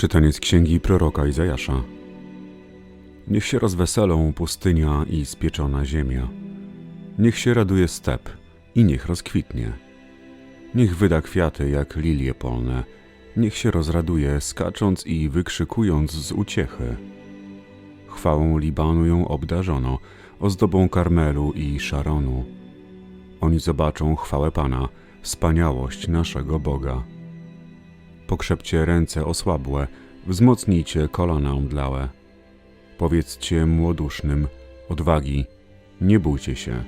Czytanie z księgi proroka Izajasza. Niech się rozweselą pustynia i spieczona ziemia. Niech się raduje step i niech rozkwitnie. Niech wyda kwiaty jak lilie polne. Niech się rozraduje, skacząc i wykrzykując z uciechy. Chwałą Libanu ją obdarzono, ozdobą Karmelu i Szaronu. Oni zobaczą chwałę Pana, wspaniałość naszego Boga. Pokrzepcie ręce osłabłe, wzmocnijcie kolana omdlałe. Powiedzcie młodusznym, odwagi, nie bójcie się.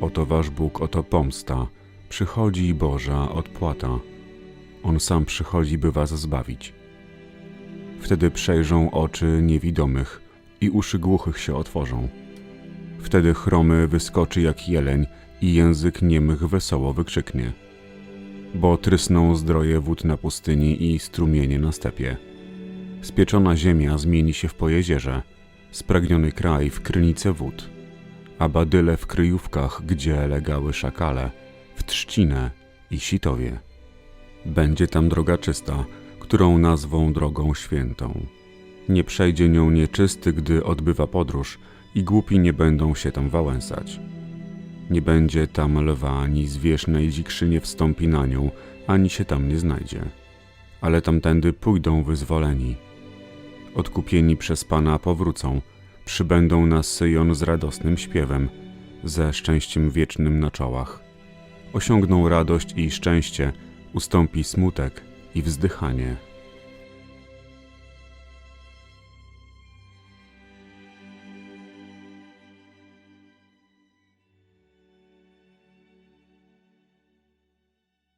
Oto wasz Bóg, oto pomsta, przychodzi Boża odpłata. On sam przychodzi, by was zbawić. Wtedy przejrzą oczy niewidomych i uszy głuchych się otworzą. Wtedy chromy wyskoczy jak jeleń i język niemych wesoło wykrzyknie bo trysną zdroje wód na pustyni i strumienie na stepie. Spieczona ziemia zmieni się w pojezierze, spragniony kraj w krynicę wód, a badyle w kryjówkach, gdzie legały szakale, w trzcinę i sitowie. Będzie tam droga czysta, którą nazwą drogą świętą. Nie przejdzie nią nieczysty, gdy odbywa podróż i głupi nie będą się tam wałęsać. Nie będzie tam lwa, ani zwierz najdzikszy nie wstąpi na nią, ani się tam nie znajdzie. Ale tamtędy pójdą wyzwoleni. Odkupieni przez Pana powrócą, przybędą na Syjon z radosnym śpiewem, ze szczęściem wiecznym na czołach. Osiągną radość i szczęście, ustąpi smutek i wzdychanie.